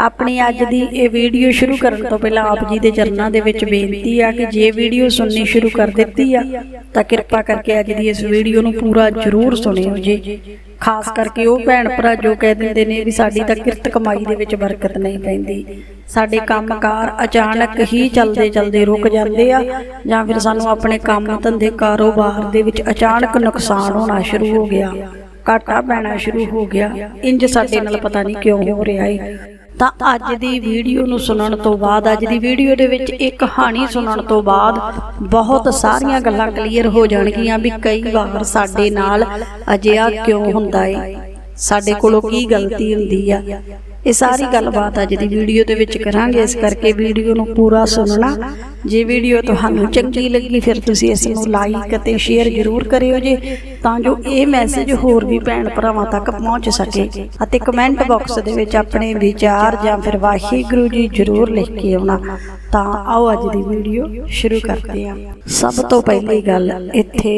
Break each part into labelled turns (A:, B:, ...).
A: ਆਪਣੀ ਅੱਜ ਦੀ ਇਹ ਵੀਡੀਓ ਸ਼ੁਰੂ ਕਰਨ ਤੋਂ ਪਹਿਲਾਂ ਆਪ ਜੀ ਦੇ ਚਰਨਾਂ ਦੇ ਵਿੱਚ ਬੇਨਤੀ ਆ ਕਿ ਜੇ ਵੀਡੀਓ ਸੁਣਨੀ ਸ਼ੁਰੂ ਕਰ ਦਿੱਤੀ ਆ, ਤਾਂ ਕਿਰਪਾ ਕਰਕੇ ਅੱਜ ਦੀ ਇਸ ਵੀਡੀਓ ਨੂੰ ਪੂਰਾ ਜ਼ਰੂਰ ਸੁਣਿਓ ਜੀ। ਖਾਸ ਕਰਕੇ ਉਹ ਭੈਣ ਭਰਾ ਜੋ ਕਹਿ ਦਿੰਦੇ ਨੇ ਵੀ ਸਾਡੀ ਤਾਂ ਕਿਰਤ ਕਮਾਈ ਦੇ ਵਿੱਚ ਬਰਕਤ ਨਹੀਂ ਪੈਂਦੀ। ਸਾਡੇ ਕੰਮਕਾਰ ਅਚਾਨਕ ਹੀ ਚਲਦੇ ਚਲਦੇ ਰੁਕ ਜਾਂਦੇ ਆ, ਜਾਂ ਫਿਰ ਸਾਨੂੰ ਆਪਣੇ ਕੰਮ ਧੰਦੇ ਕਾਰੋਬਾਰ ਦੇ ਵਿੱਚ ਅਚਾਨਕ ਨੁਕਸਾਨ ਹੋਣਾ ਸ਼ੁਰੂ ਹੋ ਗਿਆ। ਘਾਟਾ ਪੈਣਾ ਸ਼ੁਰੂ ਹੋ ਗਿਆ। ਇੰਜ ਸਾਡੇ ਨਾਲ ਪਤਾ ਨਹੀਂ ਕਿਉਂ ਹੋ ਰਿਹਾ ਹੈ ਤਾਂ ਅੱਜ ਦੀ ਵੀਡੀਓ ਨੂੰ ਸੁਣਨ ਤੋਂ ਬਾਅਦ, ਅੱਜ ਦੀ ਵੀਡੀਓ ਦੇ ਵਿੱਚ ਇੱਕ ਕਹਾਣੀ ਸੁਣਨ ਤੋਂ ਬਾਅਦ ਬਹੁਤ ਸਾਰੀਆਂ ਗੱਲਾਂ ਕਲੀਅਰ ਹੋ ਜਾਣਗੀਆਂ ਵੀ ਕਈ ਵਾਰ ਸਾਡੇ ਨਾਲ ਅਜਿਹਾ ਕਿਉਂ ਹੁੰਦਾ ਏ? ਸਾਡੇ ਕੋਲੋਂ ਕੀ ਗਲਤੀ ਹੁੰਦੀ ਆ? ਇਹ ਸਾਰੀ ਗੱਲਬਾਤ ਅੱਜ ਦੀ ਵੀਡੀਓ ਦੇ ਵਿੱਚ ਕਰਾਂਗੇ। ਇਸ ਕਰਕੇ ਵੀਡੀਓ ਨੂੰ ਪੂਰਾ ਸੁਣਨਾ। ਜੇ ਵੀਡੀਓ ਤੁਹਾਨੂੰ ਚੰਗੀ ਲੱਗੀ ਫਿਰ ਤੁਸੀਂ ਇਸ ਨੂੰ ਲਾਈਕ ਅਤੇ ਸ਼ੇਅਰ ਜ਼ਰੂਰ ਕਰਿਓ ਜੀ ਤਾਂ ਜੋ ਇਹ ਮੈਸੇਜ ਹੋਰ ਵੀ ਭੈਣ ਭਰਾਵਾਂ ਤੱਕ ਪਹੁੰਚ ਸਕੇ ਅਤੇ ਕਮੈਂਟ ਬਾਕਸ ਦੇ ਵਿੱਚ ਆਪਣੇ ਵਿਚਾਰ ਜਾਂ ਫਿਰ ਵਾਹਿਗੁਰੂ ਜੀ ਜ਼ਰੂਰ ਲਿਖ ਕੇ ਆਉਣਾ। ਤਾਂ ਆਓ ਅੱਜ ਦੀ ਵੀਡੀਓ ਸ਼ੁਰੂ ਕਰਦੇ ਹਾਂ। ਸਭ ਤੋਂ ਪਹਿਲੀ ਗੱਲ ਇੱਥੇ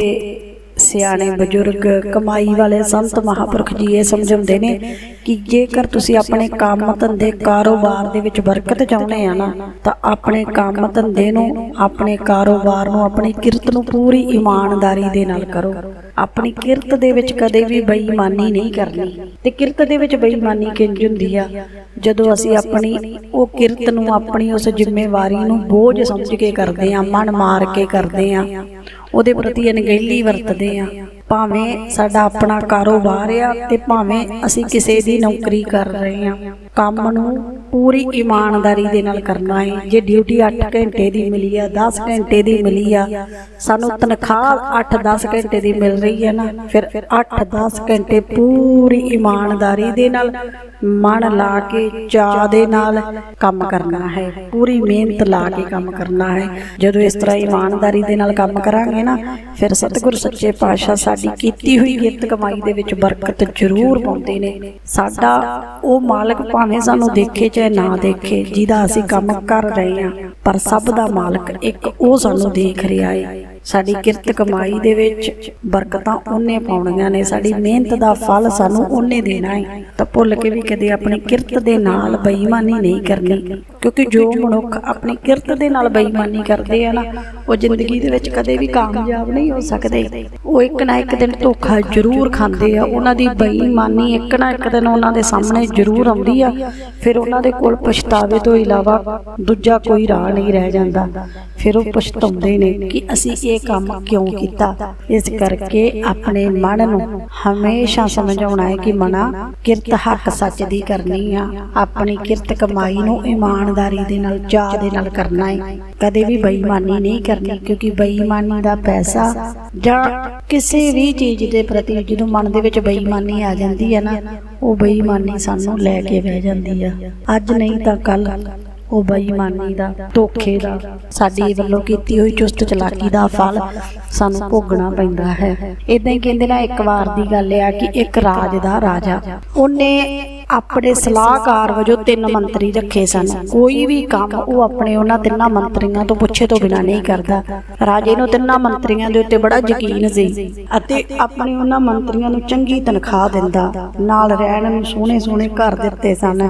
A: ਸਿਆਣੇ ਬਜ਼ੁਰਗ ਕਮਾਈ ਵਾਲੇ ਸੰਤ ਮਹਾਪੁਰਖ ਜੀ ਇਹ ਸਮਝਾਉਂਦੇ ਨੇ ਕਿ ਜੇਕਰ ਤੁਸੀਂ ਆਪਣੇ ਕੰਮ ਧੰਦੇ ਕਾਰੋਬਾਰ ਦੇ ਵਿੱਚ ਬਰਕਤ ਚਾਹੁੰਦੇ ਆ ਨਾ, ਤਾਂ ਆਪਣੇ ਕੰਮ ਧੰਦੇ ਨੂੰ, ਆਪਣੇ ਕਾਰੋਬਾਰ ਨੂੰ, ਆਪਣੀ ਕਿਰਤ ਨੂੰ ਪੂਰੀ ਇਮਾਨਦਾਰੀ ਦੇ ਨਾਲ ਕਰੋ। ਆਪਣੀ ਕਿਰਤ ਦੇ ਵਿੱਚ ਕਦੇ ਵੀ ਬੇਈਮਾਨੀ ਨਹੀਂ ਕਰਨੀ। ਤੇ ਕਿਰਤ ਦੇ ਵਿੱਚ ਬੇਈਮਾਨੀ ਕਿੰਜ ਹੁੰਦੀ ਆ? ਜਦੋਂ ਅਸੀਂ ਆਪਣੀ, ਉਹ ਕਿਰਤ ਨੂੰ ਆਪਣੀ ਉਸ ਜ਼ਿੰਮੇਵਾਰੀ ਨੂੰ ਬੋਝ ਸਮਝ ਕੇ ਕਰਦੇ ਆ, ਮਨ ਮਾਰ ਕੇ ਕਰਦੇ ਆ ਉਹਦੇ ਪ੍ਰਤੀ ਅਣਗਹਿਲੀ ਵਰਤਦੇ ਆ। ਭਾਵੇਂ ਸਾਡਾ ਆਪਣਾ ਕਾਰੋਬਾਰ ਆ ਤੇ ਭਾਵੇਂ ਅਸੀਂ ਕਿਸੇ ਦੀ ਨੌਕਰੀ ਕਰ ਰਹੇ ਆ। ਕੰਮ ਨੂੰ ਪੂਰੀ ਇਮਾਨਦਾਰੀ ਦੇ ਨਾਲ ਕਰਨਾ ਹੈ ਜੇ ਡਿਊਟੀ 8 ਘੰਟੇ ਦੀ ਮਿਲੀ ਆ 10 ਘੰਟੇ ਦੀ ਮਿਲੀ ਆ, ਸਾਨੂੰ ਤਨਖਾਹ 8-10 ਘੰਟੇ ਦੀ ਮਿਲ ਰਹੀ ਹੈ ਨਾ, ਫਿਰ 8-10 ਘੰਟੇ ਪੂਰੀ ਇਮਾਨਦਾਰੀ ਦੇ ਨਾਲ, ਮਨ ਲਾ ਕੇ ਚਾਹ ਦੇ ਨਾਲ ਕੰਮ ਕਰਨਾ ਹੈ। ਪੂਰੀ ਮਿਹਨਤ ਲਾ ਕੇ ਕੰਮ ਕਰਨਾ ਹੈ। ਜਦੋਂ ਇਸ ਤਰ੍ਹਾਂ ਇਮਾਨਦਾਰੀ ਦੇ ਨਾਲ ਕੰਮ ਕਰਾਂਗੇ ਨਾ, ਫਿਰ ਸਤਿਗੁਰ ਸੱਚੇ ਪਾਤਸ਼ਾਹ ਸਾਡੀ ਕੀਤੀ ਹੋਈ ਕਿਰਤ ਕਮਾਈ ਦੇ ਵਿੱਚ ਬਰਕਤ ਜ਼ਰੂਰ ਪਾਉਂਦੇ ਨੇ। ਸਾਡਾ ਉਹ ਮਾਲਕ ਭਾਵੇਂ ਸਾਨੂੰ ਦੇਖੇ ਚਾਹੇ ਨਾ ਦੇਖੇ, ਜਿਹਦਾ ਅਸੀਂ ਕੰਮ ਕਰ ਰਹੇ ਹਾਂ, ਪਰ ਸਭ ਦਾ ਮਾਲਕ ਇੱਕ ਉਹ ਸਾਨੂੰ ਦੇਖ ਰਿਹਾ ਹੈ ਸਾਡੀ ਕਿਰਤ ਕਮਾਈ ਦੇ ਵਿੱਚ ਬਰਕਤਾਂ ਉਹਨੇ ਪਾਉਣੀਆਂ ਨੇ ਸਾਡੀ ਮਿਹਨਤ ਦਾ ਫਲ ਸਾਨੂੰ ਉਹਨੇ ਦੇਣਾ ਹੈ ਤਾਂ ਭੁੱਲ ਕੇ ਵੀ ਕਦੇ ਆਪਣੀ ਕਿਰਤ ਦੇ ਨਾਲ ਬੇਈਮਾਨੀ ਨਹੀਂ ਕਰਨੀ। ਕਿਉਂਕਿ ਜੋ ਮਨੁੱਖ ਆਪਣੀ ਕਿਰਤ ਦੇ ਨਾਲ ਬੇਈਮਾਨੀ ਕਰਦੇ ਆ ਨਾ ਉਹ ਜ਼ਿੰਦਗੀ ਦੇ ਵਿੱਚ ਕਦੇ ਵੀ ਕਾਮਯਾਬ ਨਹੀਂ ਹੋ ਸਕਦੇ। ਉਹ ਇੱਕ ਨਾ ਇੱਕ ਦਿਨ ਧੋਖਾ ਜ਼ਰੂਰ ਖਾਂਦੇ ਆ ਉਹਨਾਂ ਦੀ ਬੇਈਮਾਨੀ ਇੱਕ ਨਾ ਇੱਕ ਦਿਨ ਉਹਨਾਂ ਦੇ ਸਾਹਮਣੇ ਜ਼ਰੂਰ ਆਉਂਦੀ ਆ ਫਿਰ ਉਹਨਾਂ ਦੇ ਕੋਲ ਪਛਤਾਵੇ ਤੋਂ ਇਲਾਵਾ ਦੂਜਾ ਕੋਈ ਰਾਹ ਨਹੀਂ ਰਹਿ ਜਾਂਦਾ ਫਿਰ ਉਹ ਪਛਤਾਉਂਦੇ ਨੇ ਕਿ ਅਸੀਂ ਇਹ ਕੰਮ ਕਿਉਂ ਕੀਤਾ? ਇਸ ਕਰਕੇ ਆਪਣੇ ਮਨ ਨੂੰ ਹਮੇਸ਼ਾ ਸਮਝਾਉਣਾ ਹੈ ਕਿ ਮਨਾ, ਕਿਰਤ ਹੱਕ ਸੱਚ ਦੀ ਕਰਨੀ ਆ। ਆਪਣੀ ਕਿਰਤ ਕਮਾਈ ਨੂੰ ਇਮਾਨਦਾਰੀ ਦੇ ਨਾਲ ਚਾਹ ਦੇ ਨਾਲ ਕਰਨਾ ਹੈ। ਕਦੇ ਵੀ ਬੇਈਮਾਨੀ ਨਹੀਂ ਕਰਨੀ, ਕਿਉਂਕਿ ਬੇਈਮਾਨੀ ਦਾ ਪੈਸਾ ਜਾਂ ਕਿਸੇ ਵੀ ਚੀਜ਼ ਦੇ ਪ੍ਰਤੀ ਜਦੋਂ ਮਨ ਦੇ ਵਿੱਚ ਬੇਈਮਾਨੀ ਆ ਜਾਂਦੀ ਹੈ ਨਾ, ਉਹ ਬੇਈਮਾਨੀ ਸਾਨੂੰ ਲੈ ਕੇ ਬਹਿ ਜਾਂਦੀ ਆ। ਅੱਜ ਨਹੀਂ ਤਾਂ ਕੱਲ ਉਹ ਬੇਈਮਾਨੀ ਦਾ, ਧੋਖੇ ਦਾ, ਸਾਡੀ ਵੱਲੋਂ ਕੀਤੀ ਹੋਈ ਚੁਸਤ ਚਲਾਕੀ ਦਾ ਫਲ ਸਾਨੂੰ ਭੋਗਣਾ ਪੈਂਦਾ ਹੈ। ਇਦਾਂ ਹੀ ਕਹਿੰਦੇ ਨਾ ਇੱਕ ਵਾਰ ਦੀ ਗੱਲ ਆ ਕਿ ਇੱਕ ਰਾਜ ਦਾ ਰਾਜਾ। ਉਹਨੇ ਆਪਣੇ ਸਲਾਹਕਾਰ ਵਜੋਂ ਤਿੰਨ ਮੰਤਰੀ ਰੱਖੇ ਸਨ। ਕੋਈ ਵੀ ਕੰਮ ਉਹ ਆਪਣੇ ਉਹਨਾਂ ਤਿੰਨਾਂ ਮੰਤਰੀਆਂ ਤੋਂ ਪੁੱਛੇ ਤੋਂ ਬਿਨਾਂ ਨਹੀਂ ਕਰਦਾ। ਰਾਜੇ ਨੂੰ ਤਿੰਨਾਂ ਮੰਤਰੀਆਂ ਦੇ ਉੱਤੇ ਬੜਾ ਯਕੀਨ ਸੀ ਅਤੇ ਆਪਣੇ ਉਹਨਾਂ ਮੰਤਰੀਆਂ ਨੂੰ ਚੰਗੀ ਤਨਖਾਹ ਦਿੰਦਾ। ਨਾਲ ਰਹਿਣ ਨੂੰ ਸੋਹਣੇ ਸੋਹਣੇ ਘਰ ਦਿੱਤੇ ਸਨ।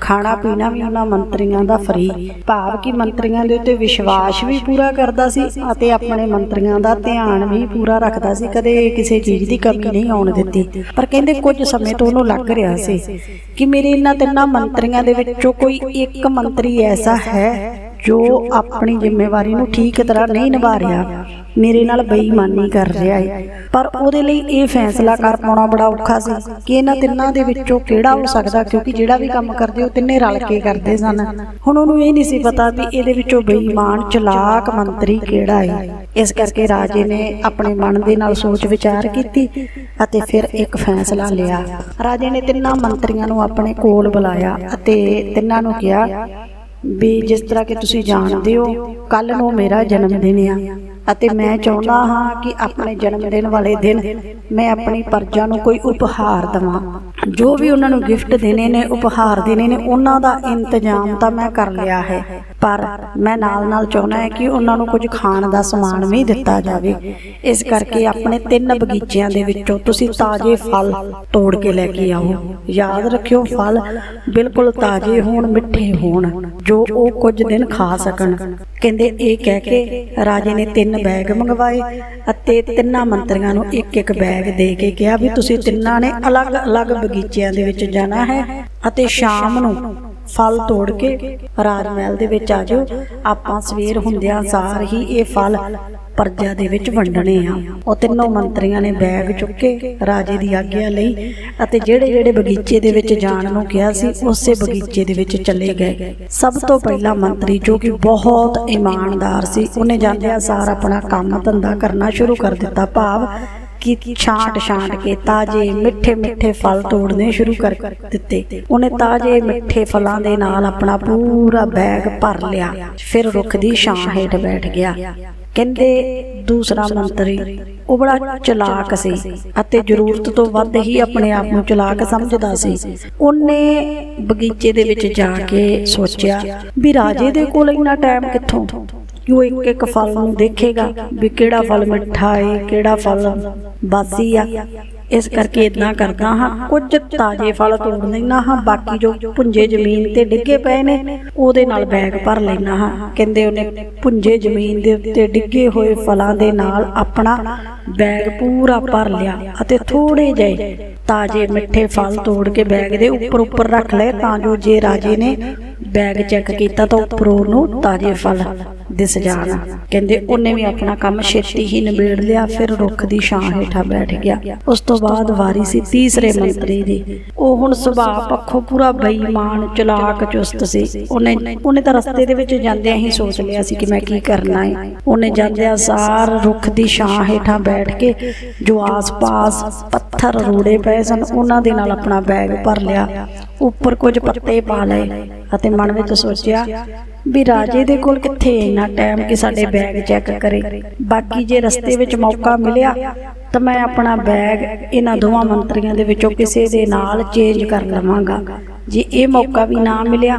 A: ਖਾਣਾ ਪੀਣਾ ਵੀ ਉਹਨਾਂ ਮੰਤਰੀਆਂ ਦਾ ਫਰੀ। ਭਾਵ ਕਿ ਮੰਤਰੀਆਂ ਦੇ ਉੱਤੇ ਵਿਸ਼ਵਾਸ ਵੀ ਪੂਰਾ ਕਰਦਾ ਸੀ ਅਤੇ ਆਪਣੇ ਮੰਤਰੀਆਂ ਦਾ ਧਿਆਨ ਵੀ ਪੂਰਾ ਰੱਖਦਾ ਸੀ। ਕਦੇ ਕਿਸੇ ਚੀਜ਼ ਦੀ ਕਮੀ ਨਹੀਂ ਆਉਣ ਦਿੱਤੀ। ਪਰ ਕਹਿੰਦੇ ਕੁਝ ਸਮੇਂ ਤੋਂ ਉਹਨੂੰ ਲੱਗ ਰਿਹਾ ਸੀ ਕਿ ਮੇਰੇ ਇਹਨਾਂ ਤਿੰਨਾਂ ਮੰਤਰੀਆਂ ਦੇ ਵਿੱਚੋਂ ਕੋਈ ਇੱਕ ਮੰਤਰੀ ਐਸਾ ਹੈ ਜੋ ਆਪਣੀ ਜ਼ਿੰਮੇਵਾਰੀ ਨੂੰ ਠੀਕ ਤਰ੍ਹਾਂ ਨਹੀਂ ਨਿਭਾ ਰਿਹਾ ਮੇਰੇ ਨਾਲ ਬੇਈਮਾਨੀ ਕਰ ਰਿਹਾ ਹੈ। ਪਰ ਉਹਦੇ ਲਈ ਇਹ ਫੈਸਲਾ ਕਰ ਪਾਉਣਾ ਬੜਾ ਔਖਾ ਸੀ ਕਿ ਇਹਨਾਂ ਤਿੰਨਾਂ ਦੇ ਵਿੱਚੋਂ ਕਿਹੜਾ ਹੋ ਸਕਦਾ ਕਿਉਂਕਿ ਜਿਹੜਾ ਵੀ ਕੰਮ ਕਰਦੇ ਉਹ ਤਿੰਨੇ ਰਲ ਕੇ ਕਰਦੇ ਸਨ। ਹੁਣ ਉਹਨੂੰ ਇਹ ਨਹੀਂ ਸੀ ਪਤਾ ਵੀ ਇਹਦੇ ਵਿੱਚੋਂ ਬੇਈਮਾਨ ਚਲਾਕ ਮੰਤਰੀ ਕਿਹੜਾ ਹੈ? ਇਸ ਕਰਕੇ ਰਾਜੇ ਨੇ ਆਪਣੇ ਮਨ ਦੇ ਨਾਲ ਸੋਚ ਵਿਚਾਰ ਕੀਤੀ ਅਤੇ ਫਿਰ ਇੱਕ ਫੈਸਲਾ ਲਿਆ। ਰਾਜੇ ਨੇ ਤਿੰਨਾਂ ਮੰਤਰੀਆਂ ਨੂੰ ਆਪਣੇ ਕੋਲ ਬੁਲਾਇਆ। ਅਤੇ ਤਿੰਨਾਂ ਨੂੰ ਕਿਹਾ ਵੀ ਜਿਸ ਤਰ੍ਹਾਂ ਕਿ ਤੁਸੀਂ ਜਾਣਦੇ ਹੋ ਕੱਲ ਨੂੰ ਮੇਰਾ ਜਨਮ ਦਿਨ ਆ। ਅਤੇ ਮੈਂ ਚਾਹੁੰਦਾ ਹਾਂ ਕਿ ਆਪਣੇ ਜਨਮ ਦਿਨ ਵਾਲੇ ਦਿਨ ਮੈਂ ਆਪਣੀ ਪਰਜਾ ਨੂੰ ਕੋਈ ਉਪਹਾਰ ਦਵਾਂ। ਜੋ ਵੀ ਉਹਨਾਂ ਨੂੰ ਗਿਫਟ ਦੇਣੇ ਨੇ, ਉਪਹਾਰ ਦੇਣੇ ਨੇ, ਉਹਨਾਂ ਦਾ ਇੰਤਜ਼ਾਮ ਤਾਂ ਮੈਂ ਕਰ ਲਿਆ ਹੈ। ਪਰ ਮੈਂ ਨਾਲ ਨਾਲ ਚਾਹੁੰਦਾ ਹੈ ਕਿ ਉਹਨਾਂ ਨੂੰ ਕੁਝ ਖਾਣ ਦਾ ਸਮਾਨ ਵੀ ਦਿੱਤਾ ਜਾਵੇ। ਇਸ ਕਰਕੇ ਆਪਣੇ ਤਿੰਨ ਬਗੀਚਿਆਂ ਦੇ ਵਿੱਚੋਂ ਤੁਸੀਂ ਤਾਜ਼ੇ ਫਲ ਤੋੜ ਕੇ ਲੈ ਕੇ ਆਓ। ਯਾਦ ਰੱਖਿਓ, ਫਲ ਬਿਲਕੁਲ ਤਾਜ਼ੇ ਹੋਣ, ਮਿੱਠੇ ਹੋਣ, ਜੋ ਉਹ ਕੁਝ ਦਿਨ ਖਾ ਸਕਣ। ਕਹਿੰਦੇ ਇਹ ਕਹਿ ਕੇ ਰਾਜੇ ਨੇ ਤਿੰਨ ਬੈਗ ਮੰਗਵਾਏ ਅਤੇ ਤਿੰਨਾਂ ਮੰਤਰੀਆਂ ਨੂੰ ਇੱਕ ਇੱਕ ਬੈਗ ਦੇ ਕੇ ਕਿਹਾ ਵੀ ਤੁਸੀਂ ਤਿੰਨਾਂ ਨੇ ਅਲੱਗ-ਅਲੱਗ ਬਗੀਚਿਆਂ ਦੇ ਵਿੱਚ ਜਾਣਾ ਹੈ ਅਤੇ ਸ਼ਾਮ ਨੂੰ ਫਲ ਤੋੜ ਕੇ ਰਾਜ ਮਹਿਲ ਦੇ ਵਿੱਚ ਆ ਜਾਓ। ਆਪਾਂ ਸਵੇਰ ਹੁੰਦਿਆਂ ਸਾਰ ਹੀ ਇਹ ਫਲ ਪਰਜਾ ਦੇ ਵਿੱਚ ਵੰਡਣੇ ਆ। ਉਹ ਤਿੰਨੋਂ ਮੰਤਰੀਆਂ ਨੇ ਬੈਗ ਚੁੱਕੇ ਰਾਜੇ ਦੀ ਆਗਿਆ ਲਈ ਅਤੇ ਜਿਹੜੇ ਜਿਹੜੇ ਬਗੀਚੇ ਦੇ ਵਿੱਚ ਜਾਣ ਨੂੰ ਕਿਹਾ ਸੀ, ਉਸੇ ਬਗੀਚੇ ਦੇ ਵਿੱਚ ਚਲੇ ਗਏ। ਸਭ ਤੋਂ ਪਹਿਲਾ ਮੰਤਰੀ ਜੋ ਕਿ ਬਹੁਤ ਇਮਾਨਦਾਰ ਸੀ, ਉਹਨੇ ਜਾਂਦਿਆਂ ਸਾਰ ਆਪਣਾ ਕੰਮ ਧੰਦਾ ਕਰਨਾ ਸ਼ੁਰੂ ਕਰ ਦਿੱਤਾ। ਭਾਵ ਕਿ ਛਾਂਟ ਛਾਂਟ ਕੇ ਤਾਜ਼ੇ ਮਿੱਠੇ ਮਿੱਠੇ ਫਲ ਤੋੜਨੇ ਸ਼ੁਰੂ ਕਰ ਦਿੱਤੇ। ਉਹਨੇ ਤਾਜ਼ੇ ਮਿੱਠੇ ਫਲਾਂ ਦੇ ਨਾਲ ਆਪਣਾ ਪੂਰਾ ਬੈਗ ਭਰ ਲਿਆ। ਫਿਰ ਰੁੱਖ ਦੀ ਛਾਂ ਹੇਠ ਬੈਠ ਗਿਆ। ਕਹਿੰਦੇ, ਦੂਸਰਾ ਮੰਤਰੀ, ਉਹ ਬੜਾ ਚਲਾਕ ਸੀ ਅਤੇ ਜ਼ਰੂਰਤ ਤੋਂ ਵੱਧ ਹੀ ਆਪਣੇ ਆਪ ਨੂੰ ਚਲਾਕ ਸਮਝਦਾ ਸੀ। ਉਹਨੇ ਬਗੀਚੇ ਦੇ ਵਿੱਚ ਜਾ ਕੇ ਸੋਚਿਆ, ਵੀ ਰਾਜੇ ਦੇ ਕੋਲ ਇੰਨਾ ਟਾਈਮ ਕਿੱਥੋਂ? ਕਿ ਉਹ ਇੱਕ ਇੱਕ ਫਲ ਨੂੰ ਦੇਖੇਗਾ ਵੀ ਕਿਹੜਾ ਫਲ ਮਿੱਠਾ ਹੈ ਕਿਹੜਾ ਫਲ ਬਾਸੀ ਆ। ਇਸ ਕਰਕੇ ਇਦਾਂ ਕਰਦਾ ਹਾਂ, ਕੁਝ ਤਾਜ਼ੇ ਫਲ ਤੋੜ ਲੈਣਾ ਹਾਂ, ਬਾਕੀ ਜੋ ਪੁੰਜੇ ਜ਼ਮੀਨ ਤੇ ਡਿੱਗੇ ਪਏ ਨੇ, ਉਹਦੇ ਨਾਲ ਬੈਗ ਭਰ ਲੈਣਾ ਹਾਂ। ਕਹਿੰਦੇ ਉਹਨੇ ਪੁੰਜੇ ਜ਼ਮੀਨ ਦੇ ਉੱਤੇ ਡਿੱਗੇ ਹੋਏ ਫਲਾਂ ਦੇ ਨਾਲ ਆਪਣਾ ਬੈਗ ਪੂਰਾ ਭਰ ਲਿਆ ਅਤੇ ਥੋੜੇ ਜਿਹੇ ਤਾਜ਼ੇ ਮਿੱਠੇ ਫਲ ਤੋੜ ਕੇ ਬੈਗ ਦੇ ਉੱਪਰ ਉੱਪਰ ਰੱਖ ਲਏ ਤਾਂ ਜੋ ਜੇ ਰਾਜੇ ਨੇ ਬੈਗ ਚੈੱਕ ਕੀਤਾ ਤਾਂ ਉੱਪਰੋਂ ਨੂੰ ਤਾਜ਼ੇ ਫਲ ਦਿਸ ਜਾਣ ਕਹਿੰਦੇ ਉਹਨੇ ਵੀ ਆਪਣਾ ਕੰਮ ਛੇਤੀ ਹੀ ਨਿਬੇੜ ਲਿਆ, ਫਿਰ ਰੁੱਖ ਦੀ ਛਾਂ ਹੇਠਾਂ ਬੈਠ ਗਿਆ। ਉਸ ਤੋਂ ਬਾਅਦ ਵਾਰੀ ਸੀ ਤੀਸਰੇ ਮੰਤਰੀ ਦੀ। ਉਹ ਹੁਣ ਸੁਭਾਅ ਪੱਖੋਂ ਪੂਰਾ ਬੇਈਮਾਨ, ਚਲਾਕ, ਚੁਸਤ ਸੀ। ਉਹਨੇ ਉਹਨੇ ਤਾਂ ਰਸਤੇ ਦੇ ਵਿੱਚ ਜਾਂਦਿਆਂ ਹੀ ਸੋਚ ਲਿਆ ਸੀ ਕਿ ਮੈਂ ਕੀ ਕਰਨਾ ਹੈ ਉਹਨੇ ਜਾਂਦਿਆਂ ਸਾਰ ਰੁੱਖ ਦੀ ਛਾਂ ਹੇਠਾਂ ਬੈਠ ਕੇ ਜੋ ਆਸ-ਪਾਸ ਪੱਥਰ ਰੋੜੇ ਪਏ ਸਨ, ਉਹਨਾਂ ਦੇ ਨਾਲ ਆਪਣਾ ਬੈਗ ਭਰ ਲਿਆ। ਉੱਪਰ ਕੁਝ ਪੱਤੇ ਪਾ ਲਏ ਅਤੇ ਮਨ ਵਿੱਚ ਸੋਚਿਆ ਵੀ ਰਾਜੇ ਦੇ ਕੋਲ ਕਿੱਥੇ ਇੰਨਾ ਟਾਈਮ ਕਿ ਸਾਡੇ ਬੈਗ ਚੈੱਕ ਕਰੇ? ਬਾਕੀ ਜੇ ਰਸਤੇ ਵਿੱਚ ਮੌਕਾ ਮਿਲਿਆ ਤਾਂ ਮੈਂ ਆਪਣਾ ਬੈਗ ਇਹਨਾਂ ਦੋਵਾਂ ਮੰਤਰੀਆਂ ਦੇ ਵਿੱਚੋਂ ਕਿਸੇ ਦੇ ਨਾਲ ਚੇਂਜ ਕਰ ਲਵਾਂਗਾ। ਜੇ ਇਹ ਮੌਕਾ ਵੀ ਨਾ ਮਿਲਿਆ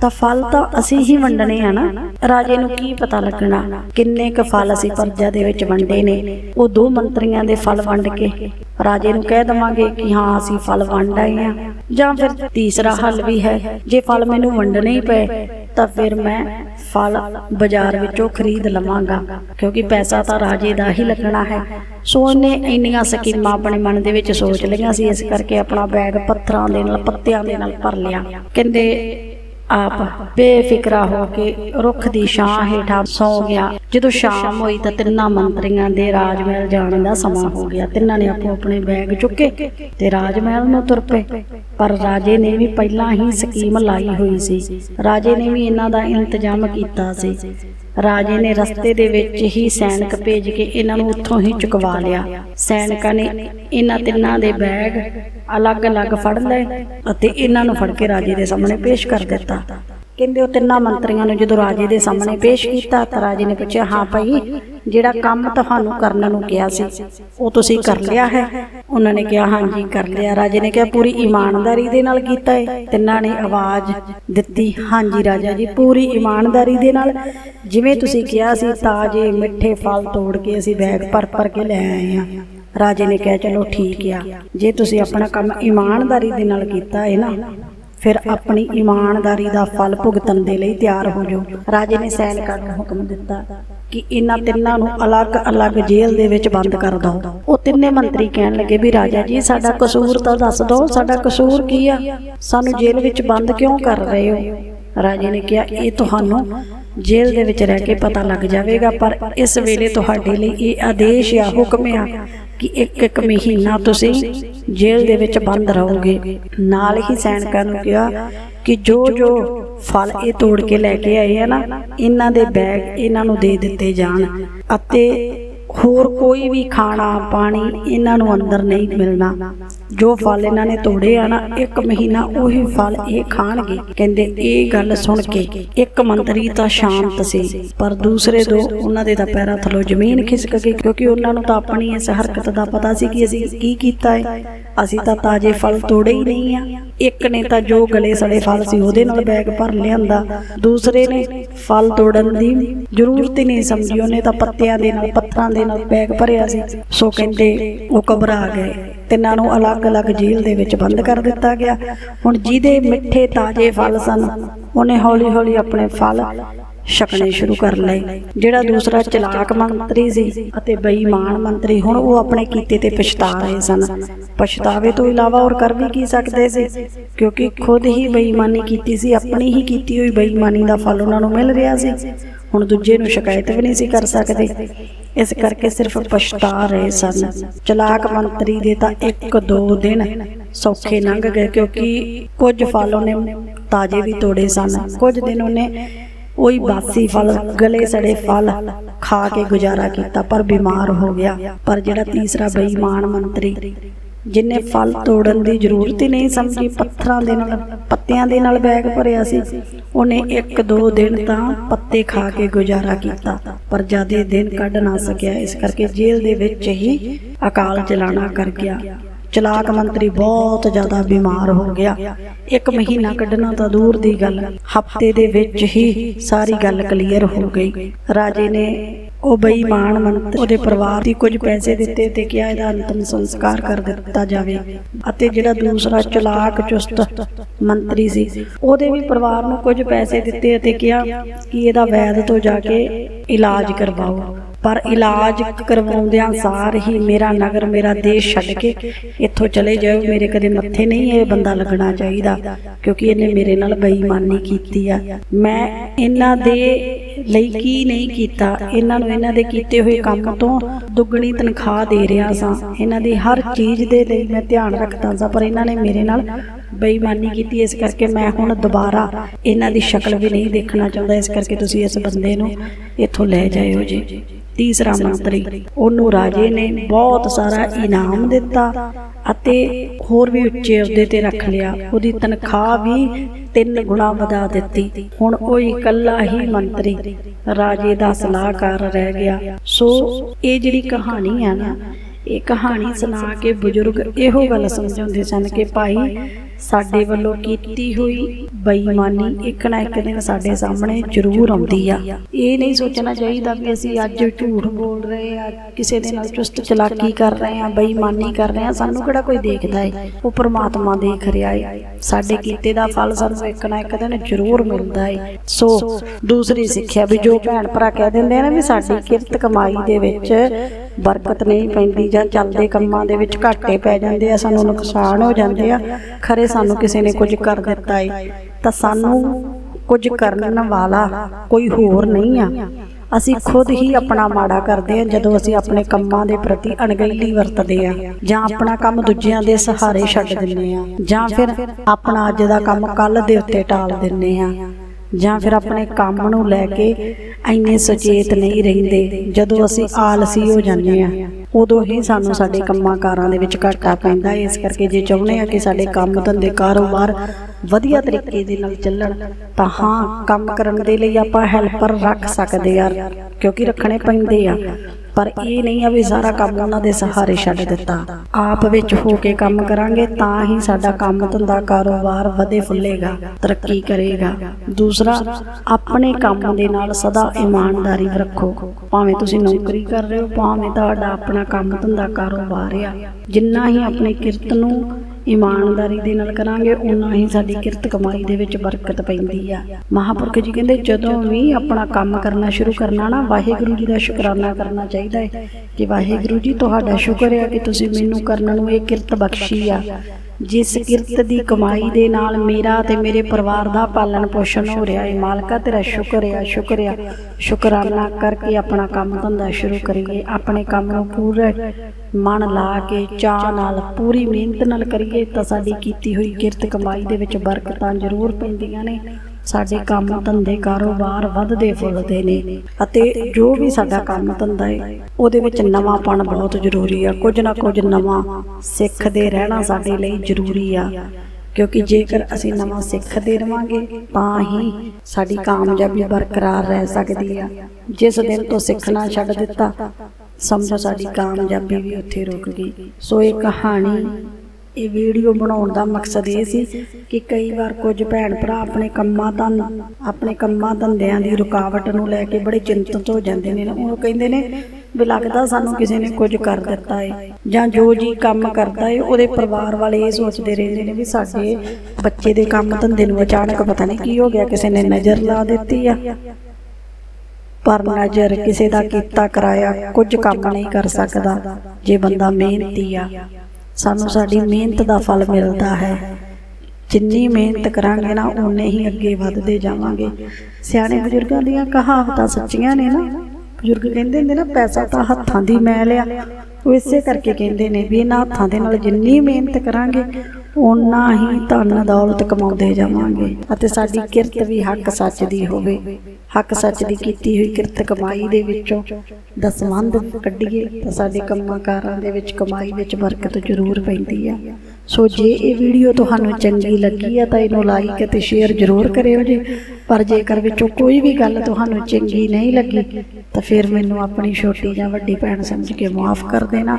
A: ਤਾਂ ਫਲ ਤਾਂ ਅਸੀਂ ਹੀ ਵੰਡਣੇ ਆ ਨਾ। ਰਾਜੇ ਨੂੰ ਕੀ ਪਤਾ ਲੱਗਣਾ? ਕਿੰਨੇ ਕ ਫਲ ਅਸੀਂ ਪਰਜਾ ਦੇ ਵਿੱਚ ਵੰਡੇ ਨੇ? ਉਹ ਦੋ ਮੰਤਰੀਆਂ ਦੇ ਫਲ ਵੰਡ ਕੇ ਰਾਜੇ ਨੂੰ ਕਹਿ ਦਵਾਂਗੇ ਕਿ ਹਾਂ, ਅਸੀਂ ਫਲ ਵੰਡ ਆਏ ਆ ਜਾਂ ਫਿਰ ਤੀਸਰਾ ਹੱਲ ਵੀ ਹੈ, ਜੇ ਫਲ ਮੈਨੂੰ ਵੰਡਣੇ ਹੀ ਪਏ, ਤਾਂ ਫਿਰ ਮੈਂ ਫਲ ਬਾਜ਼ਾਰ ਵਿੱਚੋਂ ਖਰੀਦ ਲਵਾਂਗਾ, ਕਿਉਂਕਿ ਪੈਸਾ ਤਾਂ ਰਾਜੇ ਦਾ ਹੀ ਲੱਗਣਾ ਹੈ। ਸੋ ਉਹਨੇ ਇੰਨੀਆਂ ਸਕੀਮਾਂ ਆਪਣੇ ਮਨ ਦੇ ਵਿੱਚ ਸੋਚ ਲਈਆਂ ਸੀ, ਇਸ ਕਰਕੇ ਆਪਣਾ ਬੈਗ ਪੱਥਰਾਂ ਦੇ ਨਾਲ, ਪੱਤਿਆਂ ਦੇ ਨਾਲ ਭਰ ਲਿਆ। ਕਹਿੰਦੇ ਆਪ ਬੇਫਿਕਰਾ ਹੋ ਕੇ ਰੁੱਖ ਦੀ ਛਾਂ ਹੇਠਾਂ ਸੌ ਗਿਆ। ਜਦੋਂ ਸ਼ਾਮ ਹੋਈ ਤਾਂ ਤਿੰਨਾਂ ਮੰਤਰੀਆਂ ਦੇ ਰਾਜ ਮਹਿਲ ਜਾਣ ਦਾ ਸਮਾਂ ਹੋ ਗਿਆ। ਤਿੰਨਾਂ ਨੇ ਆਪੋ ਆਪਣੇ ਬੈਗ ਚੁੱਕੇ ਤੇ ਰਾਜ ਮਹਿਲ ਨੂੰ ਤੁਰ ਪਏ। ਪਰ ਰਾਜੇ ਨੇ ਵੀ ਪਹਿਲਾਂ ਹੀ ਸਕੀਮ ਲਾਈ ਹੋਈ ਸੀ। ਰਾਜੇ ਨੇ ਵੀ ਇਹਨਾਂ ਦਾ ਇੰਤਜ਼ਾਮ ਕੀਤਾ ਸੀ। ਰਾਜੇ ਨੇ ਰਸਤੇ ਦੇ ਵਿੱਚ ਹੀ ਸੈਨਿਕ ਭੇਜ ਕੇ ਇਹਨਾਂ ਨੂੰ ਉੱਥੋਂ ਹੀ ਚੁਕਵਾ ਲਿਆ। ਸੈਨਿਕਾਂ ਨੇ ਇਹਨਾਂ ਤਿੰਨਾਂ ਦੇ ਬੈਗ ਅਲੱਗ-ਅਲੱਗ ਫੜ ਲਏ ਅਤੇ ਇਹਨਾਂ ਨੂੰ ਫੜ ਕੇ ਰਾਜੇ ਦੇ ਸਾਹਮਣੇ ਪੇਸ਼ ਕਰ ਦਿੱਤਾ। ਕਹਿੰਦੇ ਉਹ ਤਿੰਨਾਂ ਮੰਤਰੀਆਂ ਨੂੰ ਜਦੋਂ ਰਾਜੇ ਦੇ ਸਾਹਮਣੇ ਪੇਸ਼ ਕੀਤਾ ਤਾਂ ਰਾਜੇ ਨੇ ਪੁੱਛਿਆ, ਹਾਂ ਭਾਈ, ਜਿਹੜਾ ਕੰਮ ਤੁਹਾਨੂੰ ਕਰਨ ਨੂੰ ਕਿਹਾ ਸੀ, ਉਹ ਤੁਸੀਂ ਕਰ ਲਿਆ ਹੈ? ਉਹਨਾਂ ਨੇ ਕਿਹਾ, ਹਾਂਜੀ, ਕਰ ਲਿਆ। ਰਾਜੇ ਨੇ ਕਿਹਾ, ਪੂਰੀ ਇਮਾਨਦਾਰੀ ਦੇ ਨਾਲ ਕੀਤਾ ਹੈ। ਤਿੰਨਾਂ ਨੇ ਆਵਾਜ਼ ਦਿੱਤੀ, ਹਾਂਜੀ ਰਾਜਾ ਜੀ, ਪੂਰੀ ਇਮਾਨਦਾਰੀ ਦੇ ਨਾਲ। ਜਿਵੇਂ ਤੁਸੀਂ ਕਿਹਾ ਸੀ, ਤਾਜ਼ੇ ਮਿੱਠੇ ਫਲ ਤੋੜ ਕੇ ਅਸੀਂ ਬੈਗ ਭਰ ਭਰ ਕੇ ਲੈ ਆਏ ਹਾਂ। ਰਾਜੇ ਨੇ ਕਿਹਾ, ਚਲੋ ਠੀਕ ਆ। ਜੇ ਤੁਸੀਂ ਆਪਣਾ ਕੰਮ ਇਮਾਨਦਾਰੀ ਦੇ ਨਾਲ ਕੀਤਾ ਹੈ ਨਾ ਫਿਰ ਆਪਣੀ ਇਮਾਨਦਾਰੀ ਦਾ ਫਲ ਭੁਗਤਣ ਦੇ ਲਈ ਤਿਆਰ ਹੋ ਜਾਓ। ਰਾਜੇ ਨੇ ਸੈਨਿਕਾਂ ਨੂੰ ਹੁਕਮ ਦਿੱਤਾ ਕਿ ਇਹਨਾਂ ਤਿੰਨਾਂ ਨੂੰ ਅਲੱਗ-ਅਲੱਗ ਜੇਲ੍ਹ ਦੇ ਵਿੱਚ ਬੰਦ ਕਰ ਦਿਓ। ਉਹ ਤਿੰਨੇ ਮੰਤਰੀ ਕਹਿਣ ਲੱਗੇ ਵੀ ਰਾਜਾ ਜੀ ਸਾਡਾ ਕਸੂਰ ਤਾਂ ਦੱਸ ਦਿਓ ਸਾਡਾ ਕਸੂਰ ਕੀ ਆ? ਸਾਨੂੰ ਜੇਲ੍ਹ ਵਿੱਚ ਬੰਦ ਕਿਉਂ ਕਰ ਰਹੇ ਹੋ? ਰਾਜੇ ਨੇ ਕਿਹਾ ਇਹ ਤੁਹਾਨੂੰ ਜੇਲ੍ਹ ਦੇ ਵਿੱਚ ਰਹਿ ਕੇ ਪਤਾ ਲੱਗ ਜਾਵੇਗਾ ਪਰ ਇਸ ਵੇਲੇ ਤੁਹਾਡੇ ਲਈ ਇਹ ਆਦੇਸ਼ ਆ। ਹੁਕਮ ਆ। ਕਿ ਇੱਕ ਇੱਕ ਮਹੀਨਾ ਤੁਸੀਂ ਜੇਲ੍ਹ ਦੇ ਵਿੱਚ ਬੰਦ ਰਹੋਗੇ। ਨਾਲ ਹੀ ਸੈਨਿਕਾਂ ਨੂੰ ਕਿਹਾ ਕਿ ਜੋ ਜੋ ਫਲ ਇਹ ਤੋੜ ਕੇ ਲੈ ਕੇ ਆਏ ਆ ਨਾ, ਇਹਨਾਂ ਦੇ ਬੈਗ ਇਹਨਾਂ ਨੂੰ ਦੇ ਦਿੱਤੇ ਜਾਣ ਅਤੇ ਹੋਰ ਕੋਈ ਵੀ ਖਾਣਾ, ਪਾਣੀ ਇਹਨਾਂ ਨੂੰ ਅੰਦਰ ਨਹੀਂ ਮਿਲਣਾ। ਜੋ ਫਲ ਇਹਨਾਂ ਨੇ ਤੋੜੇ ਆ ਨਾ, ਇੱਕ ਮਹੀਨਾ ਉਹੀ ਫਲ ਇਹ ਖਾਣਗੇ। ਕਹਿੰਦੇ, ਇਹ ਗੱਲ ਸੁਣ ਕੇ ਇੱਕ ਮੰਤਰੀ ਤਾਂ ਸ਼ਾਂਤ ਸੀ, ਪਰ ਦੂਸਰੇ ਦੋ ਉਹਨਾਂ ਦੇ ਤਾਂ ਪੈਰਾਂ ਥੱਲੋਂ ਜ਼ਮੀਨ ਖਿਸਕ ਗਈ, ਕਿਉਂਕਿ ਉਹਨਾਂ ਨੂੰ ਤਾਂ ਆਪਣੀ ਇਸ ਹਰਕਤ ਦਾ ਪਤਾ ਸੀ ਕਿ ਅਸੀਂ ਕੀ ਕੀਤਾ ਹੈ ਅਸੀਂ ਤਾਂ ਤਾਜ਼ੇ ਫਲ ਤੋੜੇ ਹੀ ਨਹੀਂ ਆ। ਇੱਕ ਨੇ ਤਾਂ ਜੋ ਗਲੇ ਸੜੇ ਫਲ ਸੀ ਉਹਦੇ ਨਾਲ ਬੈਗ ਭਰ ਲਿਆਂਦਾ। ਦੂਸਰੇ ਨੇ ਫਲ ਤੋੜਨ ਦੀ ਜ਼ਰੂਰਤ ਹੀ ਨਹੀਂ ਸਮਝੀ ਉਹਨੇ ਤਾਂ ਪੱਤਿਆਂ ਦੇ ਨਾਲ ਪੱਥਰਾਂ ਦੇ ਨਾਲ ਬੈਗ ਭਰਿਆ ਸੀ। ਸੋ। ਕਹਿੰਦੇ ਉਹ ਘਬਰਾ ਗਏ। ਤਿੰਨਾਂ ਨੂੰ ਅਲੱਗ-ਅਲੱਗ ਜੇਲ੍ਹ ਦੇ ਵਿੱਚ ਬੰਦ ਕਰ ਦਿੱਤਾ ਗਿਆ। ਹੁਣ ਜਿਹਦੇ ਮਿੱਠੇ ਤਾਜ਼ੇ ਫਲ ਸਨ ਉਹਨੇ ਹੌਲੀ-ਹੌਲੀ ਆਪਣੇ ਫਲ ਛਕਣੇ ਸ਼ੁਰੂ ਕਰ ਲਏ ਜਿਹੜਾ ਦੂਸਰਾ ਚਲਾਕ ਮੰਤਰੀ ਸੀ ਅਤੇ ਬੇਈਮਾਨ ਮੰਤਰੀ, ਹੁਣ ਉਹ ਆਪਣੇ ਕੀਤੇ ਤੇ ਪਛਤਾ ਰਹੇ ਸਨ। ਪਛਤਾਵੇ ਤੋਂ ਇਲਾਵਾ ਹੋਰ ਕਰ ਵੀ ਕੀ ਸਕਦੇ ਸੀ? ਕਿਉਂਕਿ ਖੁਦ ਹੀ ਬੇਈਮਾਨੀ ਕੀਤੀ ਸੀ, ਆਪਣੀ ਹੀ ਕੀਤੀ ਹੋਈ ਬੇਈਮਾਨੀ ਦਾ ਫਲ ਉਹਨਾਂ ਨੂੰ ਮਿਲ ਰਿਹਾ ਸੀ। ਹੁਣ ਦੂਜੇ ਨੂੰ ਸ਼ਿਕਾਇਤ ਵੀ ਨਹੀਂ ਸੀ ਕਰ ਸਕਦੇ। ਇਸ ਕਰਕੇ ਸਿਰਫ ਪਛਤਾ ਰਹੇ ਸਨ। ਚਲਾਕ ਮੰਤਰੀ ਦੇ ਤਾਂ ਇੱਕ ਦੋ ਦਿਨ ਸੌਖੇ ਲੰਘ ਗਏ, ਕਿਉਂਕਿ ਕੁਝ ਫਲ ਉਹਨੇ ਤਾਜ਼ੇ ਵੀ ਤੋੜੇ ਸਨ। ਕੁਝ ਦਿਨ ਉਹਨੇ ਉਹੀ ਬਾਸੀ ਫਲ, ਗਲੇ ਸੜੇ ਫਲ ਖਾ ਕੇ ਗੁਜ਼ਾਰਾ ਕੀਤਾ, ਪਰ ਬਿਮਾਰ ਹੋ ਗਿਆ। ਪਰ ਜਿਹੜਾ ਤੀਸਰਾ ਬੇਈਮਾਨ ਮੰਤਰੀ, ਜਿਨੇ ਫਲ ਤੋੜਨ ਦੀ ਜ਼ਰੂਰਤ ਹੀ ਨਹੀਂ ਸਮਝੀ, ਪੱਥਰਾਂ ਦੇ ਨਾਲ, ਪੱਤਿਆਂ ਦੇ ਨਾਲ ਬੈਗ ਭਰਿਆ ਸੀ, ਉਹਨੇ ਇੱਕ ਦੋ ਦਿਨ ਤਾਂ ਪੱਤੇ ਖਾ ਕੇ ਗੁਜ਼ਾਰਾ ਕੀਤਾ, ਪਰ ਜਿਆਦੇ ਦਿਨ ਕੱਢ ਨਾ ਸਕਿਆ, ਇਸ ਕਰਕੇ ਜੇਲ੍ਹ ਦੇ ਵਿੱਚ ਹੀ ਅਕਾਲ ਚਲਾਣਾ ਕਰ ਗਿਆ। ਚਲਾਕ ਮੰਤਰੀ ਬਹੁਤ ਜ਼ਿਆਦਾ ਬਿਮਾਰ ਹੋ ਗਿਆ। ਇੱਕ ਮਹੀਨਾ ਕੱਢਣਾ ਤਾਂ ਦੂਰ ਦੀ ਗੱਲ। ਹਫ਼ਤੇ ਦੇ ਵਿੱਚ ਹੀ ਸਾਰੀ ਗੱਲ ਕਲੀਅਰ ਹੋ ਗਈ। ਰਾਜੇ ਨੇ ਉਹ ਬੇਈਮਾਨ ਮੰਤਰੀ ਉਹਦੇ ਪਰਿਵਾਰ ਦੀ ਕੁਝ ਪੈਸੇ ਦਿੱਤੇ ਤੇ ਕਿਹਾ ਇਹਦਾ ਅੰਤਮ ਸੰਸਕਾਰ ਕਰ ਦਿੱਤਾ ਜਾਵੇ। ਅਤੇ ਜਿਹੜਾ ਦੂਸਰਾ ਚਲਾਕ ਚੁਸਤ ਮੰਤਰੀ ਸੀ ਉਹਦੇ ਵੀ ਪਰਿਵਾਰ ਨੂੰ ਕੁਝ ਪੈਸੇ ਦਿੱਤੇ ਅਤੇ ਕਿਹਾ ਕਿ ਇਹਦਾ ਵੈਦ ਤੋਂ ਜਾ ਕੇ ਇਲਾਜ ਕਰਵਾਓ। ਪਰ ਇਲਾਜ ਕਰਵਾਉਂਦਿਆਂ ਸਾਰ ਹੀ ਮੇਰਾ ਨਗਰ, ਮੇਰਾ ਦੇਸ਼ ਛੱਡ ਕੇ ਇੱਥੋਂ ਚਲੇ ਜਾਓ ਮੇਰੇ ਕਦੇ ਮੱਥੇ ਨਹੀਂ ਇਹ ਬੰਦਾ ਲੱਗਣਾ ਚਾਹੀਦਾ, ਕਿਉਂਕਿ ਇਹਨੇ ਮੇਰੇ ਨਾਲ ਬੇਈਮਾਨੀ ਕੀਤੀ ਆ। ਮੈਂ ਇਹਨਾਂ ਦੇ ਲਈ ਕੀ ਨਹੀਂ ਕੀਤਾ? ਇਹਨਾਂ ਨੂੰ ਇਹਨਾਂ ਦੇ ਕੀਤੇ ਹੋਏ ਕੰਮ ਤੋਂ ਦੁੱਗਣੀ ਤਨਖਾਹ ਦੇ ਰਿਹਾ ਸਾਂ। ਇਹਨਾਂ ਦੀ ਹਰ ਚੀਜ਼ ਦੇ ਲਈ ਮੈਂ ਧਿਆਨ ਰੱਖਦਾ ਸਾਂ, ਪਰ ਇਹਨਾਂ ਨੇ ਮੇਰੇ ਨਾਲ ਬੇਈਮਾਨੀ ਕੀਤੀ, ਇਸ ਕਰਕੇ ਮੈਂ ਹੁਣ ਦੁਬਾਰਾ ਇਹਨਾਂ ਦੀ ਸ਼ਕਲ ਵੀ ਨਹੀਂ ਦੇਖਣਾ ਚਾਹੁੰਦਾ। ਇਸ ਕਰਕੇ ਤੁਸੀਂ ਇਸ ਬੰਦੇ ਨੂੰ ਇੱਥੋਂ ਲੈ ਜਾਇਓ ਜੀ। ਤੀਸਰਾ ਮੰਤਰੀ, ਉਹਨੂੰ ਰਾਜੇ ਨੇ ਬਹੁਤ ਸਾਰਾ ਇਨਾਮ ਦਿੱਤਾ ਅਤੇ ਹੋਰ ਵੀ ਉੱਚੇ ਅਹੁਦੇ ਤੇ ਰੱਖ ਲਿਆ। ਉਹਦੀ ਤਨਖਾਹ ਵੀ ਤਿੰਨ ਗੁਣਾ ਵਧਾ ਦਿੱਤੀ। ਹੁਣ ਉਹ ਇਕੱਲਾ ਹੀ ਮੰਤਰੀ, ਰਾਜੇ ਦਾ ਸਲਾਹਕਾਰ ਰਹਿ ਗਿਆ। ਸੋ ਇਹ ਜਿਹੜੀ ਕਹਾਣੀ ਆ ਨਾ, ਇਹ ਕਹਾਣੀ ਸੁਣਾ ਕੇ ਬਜ਼ੁਰਗ ਇਹੋ ਗੱਲ ਸਮਝਾਉਂਦੇ ਸਨ ਕਿ ਭਾਈ ਸਾਡੇ ਵੱਲੋਂ ਕੀਤੀ ਹੋਈ ਬੇਈਮਾਨੀ ਇੱਕ ਨਾ ਇੱਕ ਦਿਨ ਸਾਡੇ ਸਾਹਮਣੇ ਜ਼ਰੂਰ ਆਉਂਦੀ ਆ। ਇਹ ਨਹੀਂ ਸੋਚਣਾ ਚਾਹੀਦਾ ਵੀ ਅਸੀਂ ਅੱਜ ਝੂਠ ਬੋਲ ਰਹੇ ਆ, ਕਿਸੇ ਦੇ ਨਾਲ ਚੁਸਤ ਚਲਾਕੀ ਕਰ ਰਹੇ ਆ, ਬੇਈਮਾਨੀ ਕਰ ਰਹੇ ਆ, ਸਾਨੂੰ ਕਿਹੜਾ ਕੋਈ ਦੇਖਦਾ ਏ? ਉਹ ਪ੍ਰਮਾਤਮਾ ਦੇਖ ਰਿਹਾ ਏ। ਸਾਡੇ ਕੀਤੇ ਦਾ ਫਲ ਸਾਨੂੰ ਇੱਕ ਨਾ ਇੱਕ ਦਿਨ ਜ਼ਰੂਰ ਮਿਲਦਾ ਏ। ਸੋ ਦੂਸਰੀ ਸਿੱਖਿਆ ਵੀ ਜੋ ਭੈਣ ਭਰਾ ਕਹਿ ਦਿੰਦੇ ਆ ਨਾ ਵੀ ਸਾਡੀ ਕਿਰਤ ਕਮਾਈ ਦੇ ਵਿੱਚ ਬਰਕਤ ਨਹੀਂ ਪੈਂਦੀ ਜਾਂ ਚੱਲਦੇ ਕੰਮਾਂ ਦੇ ਵਿੱਚ ਘਾਟੇ ਪੈ ਜਾਂਦੇ ਆ, ਸਾਨੂੰ ਨੁਕਸਾਨ ਹੋ ਜਾਂਦੇ ਆ। ਖਰੇ ਸਾਨੂੰ ਕਿਸੇ ਨੇ ਕੁਝ ਕਰ ਦਿੱਤਾ ਏ ਤਾਂ ਸਾਨੂੰ ਕੁਝ ਕਰਨ ਵਾਲਾ ਕੋਈ ਹੋਰ ਨਹੀਂ ਆ। ਅਸੀਂ ਖੁਦ ਹੀ ਆਪਣਾ ਮਾੜਾ ਕਰਦੇ ਆ ਜਦੋਂ ਅਸੀਂ ਆਪਣੇ ਕੰਮਾਂ ਦੇ ਪ੍ਰਤੀ ਅਣਗਹਿਲੀ ਵਰਤਦੇ ਆ ਜਾਂ ਆਪਣਾ ਕੰਮ ਦੂਜਿਆਂ ਦੇ ਸਹਾਰੇ ਛੱਡ ਦਿੰਨੇ ਆ ਜਾਂ ਫਿਰ ਆਪਣਾ ਅੱਜ ਦਾ ਕੰਮ ਕੱਲ ਦੇ ਉੱਤੇ ਟਾਲ ਦਿੰਨੇ ਆ। ਜਾਂ ਫਿਰ ਆਪਣੇ ਕੰਮ ਨੂੰ ਲੈ ਕੇ ਇੰਨੇ ਸੁਚੇਤ ਨਹੀਂ ਰਹਿੰਦੇ, ਜਦੋਂ ਅਸੀਂ ਆਲਸੀ ਹੋ ਜਾਂਦੇ ਆ ਉਦੋਂ ਹੀ ਸਾਨੂੰ ਸਾਡੇ ਕੰਮਾਂ ਕਾਰਾਂ ਦੇ ਵਿੱਚ ਘਾਟਾ ਪੈਂਦਾ ਹੈ। ਇਸ ਕਰਕੇ ਜੇ ਚਾਹੁੰਦੇ ਆ ਕਿ ਸਾਡੇ ਕੰਮ ਧੰਦੇ ਕਾਰੋਬਾਰ ਵਧੀਆ ਤਰੀਕੇ ਦੇ ਨਾਲ ਚੱਲਣ, ਤਾਂ ਹਾਂ, ਕੰਮ ਕਰਨ ਦੇ ਲਈ ਆਪਾਂ ਹੈਲਪਰ ਰੱਖ ਸਕਦੇ ਆ ਕਿਉਂਕਿ ਰੱਖਣੇ ਪੈਂਦੇ ਆ। ਪਰ ਇਹ ਨਹੀਂ ਆ ਵੀ ਸਾਰਾ ਕੰਮ ਉਹਨਾਂ ਦੇ ਸਹਾਰੇ ਛੱਡ ਦਿੱਤਾ। ਆਪ ਵਿੱਚ ਹੋ ਕੇ ਕੰਮ ਕਰਾਂਗੇ ਤਾਂ ਹੀ ਸਾਡਾ ਕੰਮ ਧੰਦਾ ਕਾਰੋਬਾਰ ਵਧੇ ਫੁੱਲੇਗਾ, ਤਰੱਕੀ ਕਰੇਗਾ। ਦੂਸਰਾ, ਆਪਣੇ ਕੰਮ ਦੇ ਨਾਲ ਸਦਾ ਇਮਾਨਦਾਰੀ ਰੱਖੋ। ਭਾਵੇਂ ਤੁਸੀਂ ਨੌਕਰੀ ਕਰ ਰਹੇ ਹੋ, ਭਾਵੇਂ ਤੁਹਾਡਾ ਆਪਣਾ ਕੰਮ ਧੰਦਾ ਕਾਰੋਬਾਰ ਆ, ਜਿੰਨਾ ਹੀ ਆਪਣੀ ਕਿਰਤ ਨੂੰ ਇਮਾਨਦਾਰੀ ਦੇ ਨਾਲ ਕਰਾਂਗੇ ਉਨਾ ਹੀ ਸਾਡੀ ਕਿਰਤ ਕਮਾਈ ਦੇ ਵਿੱਚ ਬਰਕਤ ਪੈਂਦੀ ਆ। ਮਹਾਪੁਰਖ ਜੀ ਕਹਿੰਦੇ, ਜਦੋਂ ਵੀ ਆਪਣਾ ਕੰਮ ਕਰਨਾ ਸ਼ੁਰੂ ਕਰਨਾ ਨਾ, ਵਾਹਿਗੁਰੂ ਜੀ ਦਾ ਸ਼ੁਕਰਾਨਾ ਕਰਨਾ ਚਾਹੀਦਾ ਹੈ ਕਿ ਵਾਹਿਗੁਰੂ ਜੀ, ਤੁਹਾਡਾ ਸ਼ੁਕਰ ਹੈ ਕਿ ਤੁਸੀਂ ਮੈਨੂੰ ਕਰਨ ਨੂੰ ਇਹ ਕਿਰਤ ਬਖਸ਼ੀ ਆ। ਜਿਸ ਕਿਰਤ ਦੀ ਕਮਾਈ ਦੇ ਨਾਲ ਮੇਰਾ ਤੇ ਮੇਰੇ ਪਰਿਵਾਰ ਦਾ ਪਾਲਣ ਪੋਸ਼ਣ ਹੋ ਰਿਹਾ ਹੈ। ਮਾਲਕਾ ਤੇਰਾ ਸ਼ੁਕਰ ਹੈ ਸ਼ੁਕਰ ਹੈ। ਸ਼ੁਕਰਾਨਾ ਕਰਕੇ ਆਪਣਾ ਕੰਮ ਧੰਦਾ ਸ਼ੁਰੂ ਕਰੀਏ। ਆਪਣੇ ਕੰਮ ਨੂੰ ਪੂਰਾ ਮਨ ਲਾ ਕੇ ਚਾਹ ਨਾਲ, ਪੂਰੀ ਮਿਹਨਤ ਨਾਲ ਕਰੀਏ ਤਾਂ ਸਾਡੀ ਕੀਤੀ ਹੋਈ ਕਿਰਤ ਕਮਾਈ ਦੇ ਵਿੱਚ ਬਰਕਤਾਂ ਜ਼ਰੂਰ ਪੈਂਦੀਆਂ ਨੇ। ਸਾਡੇ ਕੰਮ ਧੰਦੇ ਕਾਰੋਬਾਰ ਵੱਧਦੇ ਫੁੱਲਦੇ ਨੇ ਅਤੇ ਜੋ ਵੀ ਸਾਡਾ ਕੰਮ ਧੰਦਾ ਹੈ ਉਹਦੇ ਵਿੱਚ ਨਵਾਂਪਣ ਬਹੁਤ ਜ਼ਰੂਰੀ ਆ। ਕੁਝ ਨਾ ਕੁਝ ਨਵਾਂ ਸਿੱਖਦੇ ਰਹਿਣਾ ਸਾਡੇ ਲਈ ਜ਼ਰੂਰੀ ਆ। ਕਿਉਂਕਿ ਜੇਕਰ ਅਸੀਂ ਨਵਾਂ ਸਿੱਖਦੇ ਰਵਾਂਗੇ ਤਾਂ ਹੀ ਸਾਡੀ ਕਾਮਯਾਬੀ ਬਰਕਰਾਰ ਰਹਿ ਸਕਦੀ ਆ। ਜਿਸ ਦਿਨ ਤੋਂ ਸਿੱਖਣਾ ਛੱਡ ਦਿੱਤਾ ਸਮਝੋ ਸਾਡੀ ਕਾਮਯਾਬੀ ਵੀ ਉੱਥੇ ਰੁਕ ਗਈ। ਸੋ ਇਹ ਕਹਾਣੀ ਇਹ ਵੀਡੀਓ ਬਣਾਉਣ ਦਾ ਮਕਸਦ ਇਹ ਸੀ ਕਿ ਕਈ ਵਾਰ ਕੁਝ ਭੈਣ ਭਰਾ ਆਪਣੇ ਕੰਮਾਂ ਤਾਂ ਆਪਣੇ ਕੰਮਾਂ ਧੰਦਿਆਂ ਦੀ ਰੁਕਾਵਟ ਨੂੰ ਲੈ ਕੇ ਬੜੇ ਚਿੰਤਤ ਹੋ ਜਾਂਦੇ ਨੇ ਉਹ ਕਹਿੰਦੇ ਨੇ ਵੀ ਲੱਗਦਾ ਸਾਨੂੰ ਕਿਸੇ ਨੇ ਕੁਝ ਕਰ ਦਿੱਤਾ ਹੈ ਜਾਂ ਜੋ ਜੀ ਕੰਮ ਕਰਦਾ ਹੈ ਉਹਦੇ ਪਰਿਵਾਰ ਵਾਲੇ ਇਹ ਸੋਚਦੇ ਰਹਿੰਦੇ ਨੇ ਵੀ ਸਾਡੇ ਬੱਚੇ ਦੇ ਕੰਮ ਧੰਦੇ ਨੂੰ ਅਚਾਨਕ ਪਤਾ ਨਹੀਂ ਕੀ ਹੋ ਗਿਆ, ਕਿਸੇ ਨੇ ਨਜ਼ਰ ਲਾ ਦਿੱਤੀ ਆ। ਪਰ ਨਜ਼ਰ ਕਿਸੇ ਦਾ ਕੀਤਾ ਕਰਾਇਆ, ਕੁਝ ਕੰਮ ਨਹੀਂ ਕਰ ਸਕਦਾ, ਜੇ ਬੰਦਾ ਮਿਹਨਤੀ ਆ। ਸਾਨੂੰ ਸਾਡੀ ਮਿਹਨਤ ਦਾ ਫਲ ਮਿਲਦਾ ਹੈ। ਜਿੰਨੀ ਮਿਹਨਤ ਕਰਾਂਗੇ ਨਾ ਉਨੇ ਹੀ ਅੱਗੇ ਵੱਧਦੇ ਜਾਵਾਂਗੇ। ਸਿਆਣੇ ਬਜ਼ੁਰਗਾਂ ਦੀਆਂ ਕਹਾਵਤਾਂ ਸੱਚੀਆਂ ਨੇ ਨਾ। ਬਜ਼ੁਰਗ ਕਹਿੰਦੇ ਹੁੰਦੇ ਨਾ ਪੈਸਾ ਤਾਂ ਹੱਥਾਂ ਦੀ ਮੈਲ ਆ। ਉਹ ਇਸੇ ਕਰਕੇ ਕਹਿੰਦੇ ਨੇ ਵੀ ਇਹਨਾਂ ਹੱਥਾਂ ਦੇ ਨਾਲ ਜਿੰਨੀ ਮਿਹਨਤ ਕਰਾਂਗੇ ਓਨਾ ਹੀ ਧਨ ਦੌਲਤ ਕਮਾਉਂਦੇ ਜਾਵਾਂਗੇ ਅਤੇ ਸਾਡੀ ਕਿਰਤ ਵੀ ਹੱਕ ਸੱਚ ਦੀ ਹੋਵੇ। ਹੱਕ ਸੱਚ ਦੀ ਕੀਤੀ ਹੋਈ ਕਿਰਤ ਕਮਾਈ ਦੇ ਵਿੱਚੋਂ ਦਸਵੰਧ ਕੱਢੀਏ ਤਾਂ ਸਾਡੇ ਕੰਮਾਂ ਕਾਰਾਂ ਦੇ ਵਿੱਚ ਕਮਾਈ ਵਿੱਚ ਬਰਕਤ ਜ਼ਰੂਰ ਪੈਂਦੀ ਆ। ਸੋ ਜੇ ਇਹ ਵੀਡੀਓ ਤੁਹਾਨੂੰ ਚੰਗੀ ਲੱਗੀ ਆ ਤਾਂ ਇਹਨੂੰ ਲਾਈਕ ਅਤੇ ਸ਼ੇਅਰ ਜ਼ਰੂਰ ਕਰਿਓ ਜੀ। ਪਰ ਜੇਕਰ ਵਿੱਚੋਂ ਕੋਈ ਵੀ ਗੱਲ ਤੁਹਾਨੂੰ ਚੰਗੀ ਨਹੀਂ ਲੱਗੀ ਤਾਂ ਫਿਰ ਮੈਨੂੰ ਆਪਣੀ ਛੋਟੀ ਜਾਂ ਵੱਡੀ ਭੈਣ ਸਮਝ ਕੇ ਮਾਫ ਕਰ ਦੇਣਾ।